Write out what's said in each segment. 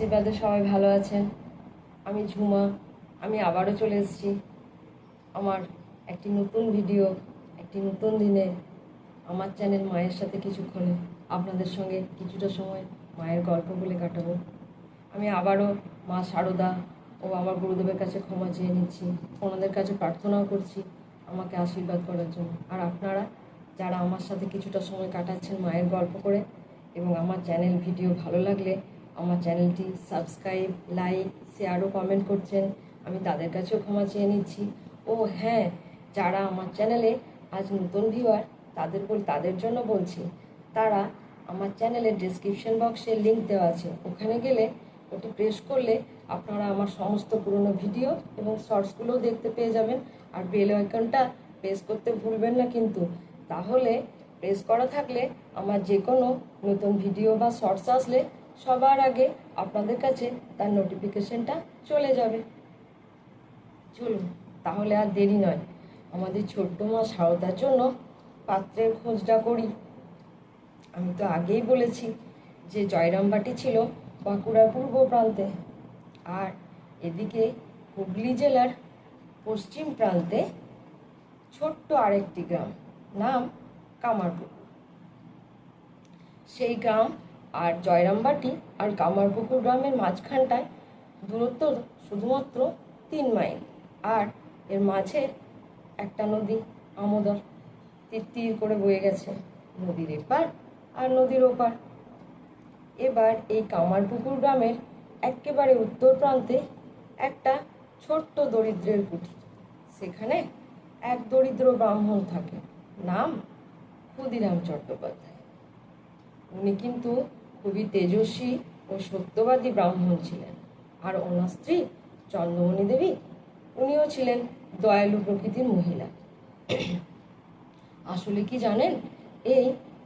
আশীর্বাদে সবাই ভালো আছেন? আমি ঝুমা, আমি আবারও চলে এসেছি আমার একটি নতুন ভিডিও, একটি নতুন দিনে আমার চ্যানেল মায়ের সাথে কিছুক্ষণে আপনাদের সঙ্গে কিছুটা সময় মায়ের গল্প বলে কাটাবো। আমি আবারও মা সারদা ও আমার গুরুদেবের কাছে ক্ষমা চেয়ে নিচ্ছি। ওনাদের কাছে প্রার্থনাও করছি আমাকে আশীর্বাদ করার জন্য। আর আপনারা যারা আমার সাথে কিছুটা সময় কাটাচ্ছেন মায়ের গল্প করে এবং আমার চ্যানেল ভিডিও ভালো লাগলে আমার চ্যানেলটি সাবস্ক্রাইব, লাইক শেয়ারও কমেন্ট করছেন। আমি তাদের কাছেও ক্ষমা চেয়ে নিচ্ছি। ও হ্যাঁ যারা আমার চ্যানেলে আজ নতুন ভিউয়ার তাদের বল, তাদের জন্য বলছি, তারা আমার চ্যানেলের ডেসক্রিপশন বক্সে লিঙ্ক দেওয়া আছে। ওখানে গেলে ওটি প্রেস করলে আপনারা আমার সমস্ত পুরনো ভিডিও এবং শর্টসগুলোও দেখতে পেয়ে যাবেন। আর বেল আইকনটা প্রেস করতে ভুলবেন না কিন্তু। তাহলে প্রেস করা থাকলে আমার যে কোনো নতুন ভিডিও বা শর্টস আসলে সবার আগে আপনাদের কাছে তার নোটিফিকেশনটা চলে যাবে। চলুন, তাহলে আর দেরি নয়। আমাদের ছোট্ট মা সারদার জন্য পাত্রের খোঁজটা করি। আমি তো আগেই বলেছি যে জয়রামবাটি ছিল বাঁকুড়ার পূর্ব প্রান্তে আর এদিকে হুগলি জেলার পশ্চিম প্রান্তে ছোট্ট আরেকটি গ্রাম, নাম কামারপুকুর। সেই গ্রাম আর জয়রামবাটি আর কামারপুকুর গ্রামের মাঝখানটায় দূরত্ব শুধুমাত্র তিন মাইল। আর এর মাঝে একটা নদী আমোদর। তীর তীর করে বয়ে গেছে নদীর এপার আর নদীর ওপার। এবার এই কামারপুকুর গ্রামের একেবারে উত্তর প্রান্তে একটা ছোট্ট দরিদ্রের কুঠি সেখানে এক দরিদ্র ব্রাহ্মণ থাকে, নাম ক্ষুদিরাম চট্টোপাধ্যায়। উনি কিন্তু খুবই তেজস্বী ও সত্যবাদী ব্রাহ্মণ ছিলেন। আর ওনার স্ত্রী চন্দ্রমণি দেবী, উনিও ছিলেন দয়ালু প্রকৃতির মহিলা। আসলে কি জানেন, এই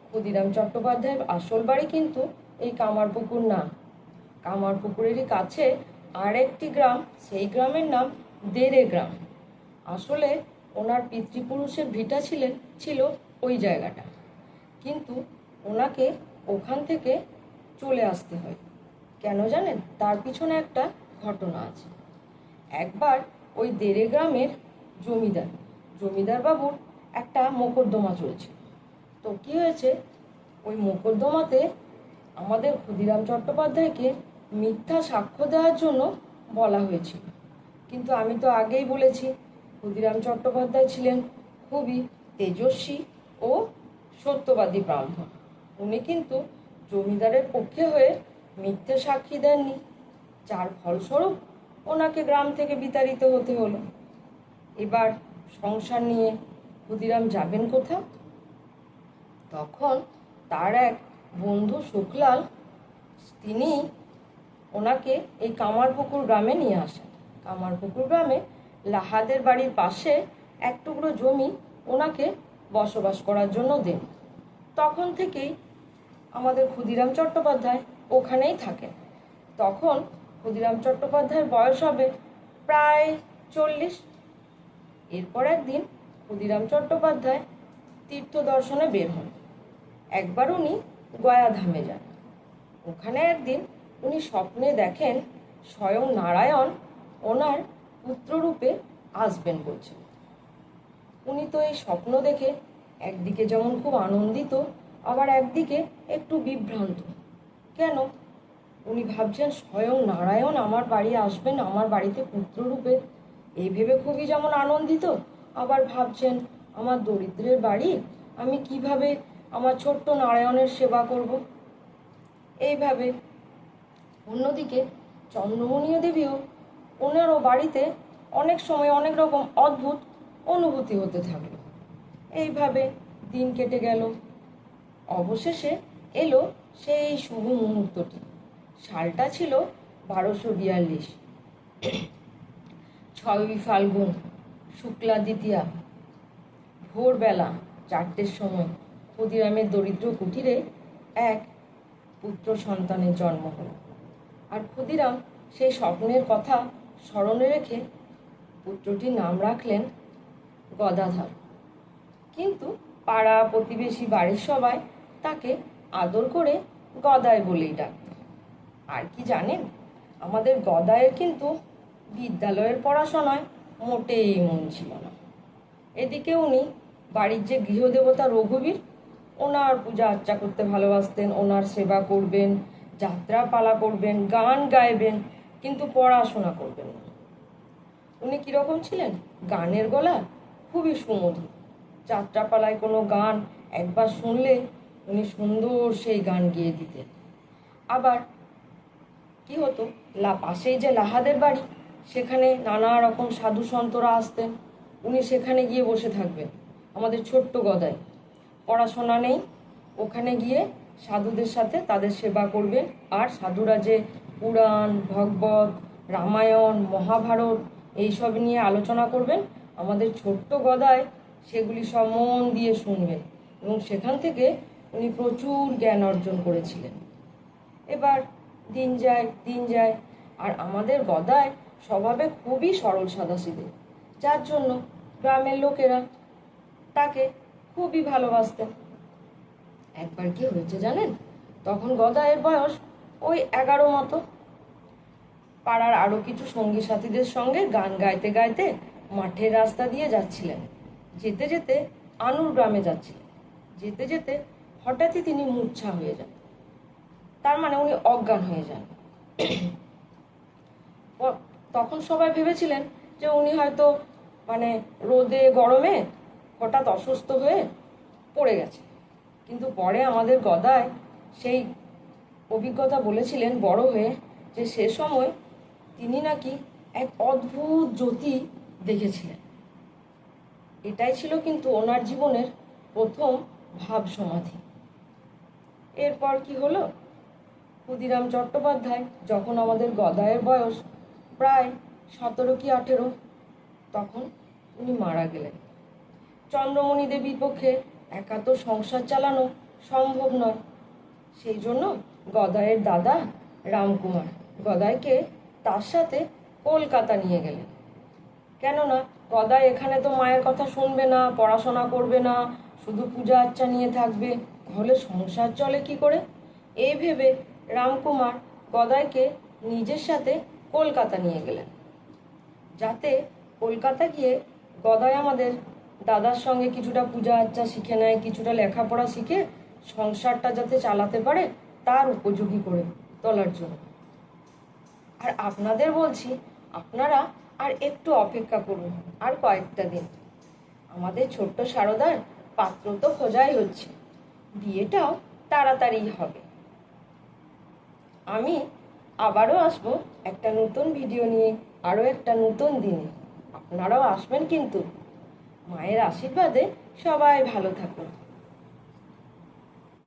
ক্ষুদিরাম চট্টোপাধ্যায়ের আসল বাড়ি কিন্তু এই কামারপুকুর না। কামারপুকুরেরই কাছে আর একটি গ্রাম, সেই গ্রামের নাম দেরে গ্রাম। আসলে ওনার পিতৃপুরুষের ভিটা ছিলেন, ছিল ওই জায়গাটা। কিন্তু ওনাকে ওখান থেকে চলে আসতে হয়। কেন জানেন? তার পিছনে একটা ঘটনা আছে। একবার ওই দেরে গ্রামের জমিদার জমিদার বাবুর একটা মোকদ্দমা চলছে। তো কি হয়েছে? ওই মোকদ্দমাতে আমাদের ক্ষুদিরাম চট্টোপাধ্যায়কে মিথ্যা সাক্ষ্য দেওয়ার জন্য বলা হয়েছিল। কিন্তু আমি তো আগেই বলেছি, ক্ষুদিরাম চট্টোপাধ্যায় ছিলেন খুবই তেজস্বী ও সত্যবাদী ব্রাহ্মণ। উনি কিন্তু জমিদারের পক্ষে হয়ে মিথ্যে সাক্ষী দেননি। যার ফলস্বরূপ ওনাকে গ্রাম থেকে বিতাড়িত হতে হলো। এবার সংসার নিয়ে ক্ষুদিরাম যাবেন কোথাও? তখন তার এক বন্ধু শুকলাল তিনি ওনাকে এই কামারপুকুর গ্রামে নিয়ে আসেন। কামারপুকুর গ্রামে লাহাদের বাড়ির পাশে এক টুকরো জমি ওনাকে বসবাস করার জন্য দেন। তখন থেকেই আমাদের ক্ষুদিরাম চট্টোপাধ্যায় ওখানেই থাকেন তখন ক্ষুদিরাম চট্টোপাধ্যায়ের বয়স হবে প্রায় চল্লিশ। এরপর একদিন ক্ষুদিরাম চট্টোপাধ্যায় তীর্থ দর্শনে বের হন। একবার উনি গয়াধামে যান। ওখানে একদিন উনি স্বপ্নে দেখেন স্বয়ং নারায়ণ ওনার পুত্ররূপে আসবেন বলছেন। উনি তো এই স্বপ্ন দেখে একদিকে যেমন খুব আনন্দিত আবার একদিকে একটু বিভ্রান্ত। কেন? উনি ভাবছেন স্বয়ং নারায়ণ আমার বাড়ি আসবেন, আমার বাড়িতে পুত্ররূপে এই ভেবে খুবই যেমন আনন্দিত, আবার ভাবছেন, আমার দরিদ্রের বাড়ি? আমি কীভাবে আমার ছোট্ট নারায়ণের সেবা করব? এইভাবে অন্যদিকে চন্দ্রমণীয় দেবীও ওনারও বাড়িতে অনেক সময় অনেক রকম অদ্ভুত অনুভূতি হতে থাকল। এইভাবে দিন কেটে গেল অবশেষে এলো সেই শুভ মুহূর্তটি। সালটা ছিল বারোশো বিয়াল্লিশ। ছয়ই ফাল্গুন, শুক্লা দ্বিতীয়া। ভোরবেলা চারটের সময় ক্ষুদিরামের দরিদ্র কুটিরে এক পুত্র সন্তানের জন্ম হল। আর ক্ষুদিরাম সেই স্বপ্নের কথা স্মরণে রেখে পুত্রটির নাম রাখলেন গদাধর। কিন্তু পাড়া প্রতিবেশী বাড়ির সবাই তাকে আদর করে গদায় বলেই ডাকত আর কি জানেন? আমাদের গদায়ের কিন্তু বিদ্যালয়ের পড়াশোনায় মোটেই মন ছিল না। এদিকে উনি বাড়ির যে গৃহদেবতা রঘুবীর, ওনার পূজা আর্চা করতে ভালোবাসতেন, ওনার সেবা করবেন, যাত্রা পালা করবেন, গান গাইবেন, কিন্তু পড়াশোনা করবেন না। উনি কীরকম ছিলেন? গানের গলা খুবই সুমধুর। যাত্রাপালায় কোনো গান একবার শুনলে উনি সুন্দর সেই গান গেয়ে দিতেন। আবার কি হতো, লা পাশেই যে লাহাদের বাড়ি, সেখানে নানা রকম সাধু সন্তরা আসতেন। উনি সেখানে গিয়ে বসে থাকবেন, আমাদের ছোট্ট গদায় পড়াশোনা নেই, ওখানে গিয়ে সাধুদের সাথে তাদের সেবা করবেন। আর সাধুরা যে পুরাণ, ভগবত, রামায়ণ, মহাভারত, এইসব নিয়ে আলোচনা করবেন, আমাদের ছোট্ট গদায় সেগুলি সব মন দিয়ে শুনবেন। এবং সেখান থেকে উনি প্রচুর জ্ঞান অর্জন করেছিলেন। এবার দিন যায় দিন যায়, আর আমাদের গদায় স্বভাবে খুবই সরল সাদাসিধে যার জন্য গ্রামের লোকেরা তাকে খুবই ভালোবাসতেন। একবার কি হয়েছে জানেন? তখন গদায়ের বয়স ওই এগারো মতো। পাড়ার আরও কিছু সঙ্গী সাথীদের সঙ্গে গান গাইতে গাইতে মাঠের রাস্তা দিয়ে যাচ্ছিলেন। যেতে যেতে আনুর গ্রামে যাচ্ছিলেন। যেতে যেতে হঠাৎই তিনি মূর্ছা হয়ে যান। তার মানে উনি অজ্ঞান হয়ে যান। তখন সবাই ভেবেছিলেন যে উনি হয়তো মানে রোদে গরমে হঠাৎ অসুস্থ হয়ে পড়ে গেছে। কিন্তু পরে আমাদের গদায় সেই অভিজ্ঞতা বলেছিলেন বড় হয়ে যে সে সময় তিনি নাকি এক অদ্ভুত জ্যোতি দেখেছিলেন। এটাই ছিল কিন্তু ওনার জীবনের প্রথম ভাব সমাধি। এরপর কি হলো? ক্ষুদিরাম চট্টোপাধ্যায়, যখন আমাদের গদায়ের বয়স, প্রায় সতেরো কি আঠেরো, তখন উনি মারা গেলেন। চন্দ্রমণি দেবীর পক্ষে একা তো সংসার চালানো সম্ভব নয়। সেই জন্য গদায়ের দাদা রামকুমার, গদাইকে তার সাথে কলকাতা নিয়ে গেলেন। কেননা গদাই এখানে তো মায়ের কথা শুনবে না, পড়াশোনা করবে না, শুধু পূজা আর্চা নিয়ে থাকবে। তাহলে সংসার চলে কি করে? এই ভেবে রামকুমার গদাইকে নিজের সাথে কলকাতা নিয়ে গেলেন। যাতে কলকাতা গিয়ে গদাই আমাদের দাদার সঙ্গে কিছুটা পূজা আর্চা শিখে নেয়, কিছুটা লেখাপড়া শিখে সংসারটা যাতে চালাতে পারে, তার উপযোগী করে তোলার জন্য। আর আপনাদের বলছি, আপনারা আর একটু অপেক্ষা করুন, আর কয়েকটা দিন। আমাদের ছোট্ট সারদার পাত্র তো খোঁজাই হচ্ছে। বিয়েটাও তাড়াতাড়ি হবে। আমি আবারও আসব একটা নতুন ভিডিও নিয়ে, আরও একটা নতুন দিনে। আপনারাও আসবেন কিন্তু। মায়ের আশীর্বাদে সবাই ভালো থাকুন।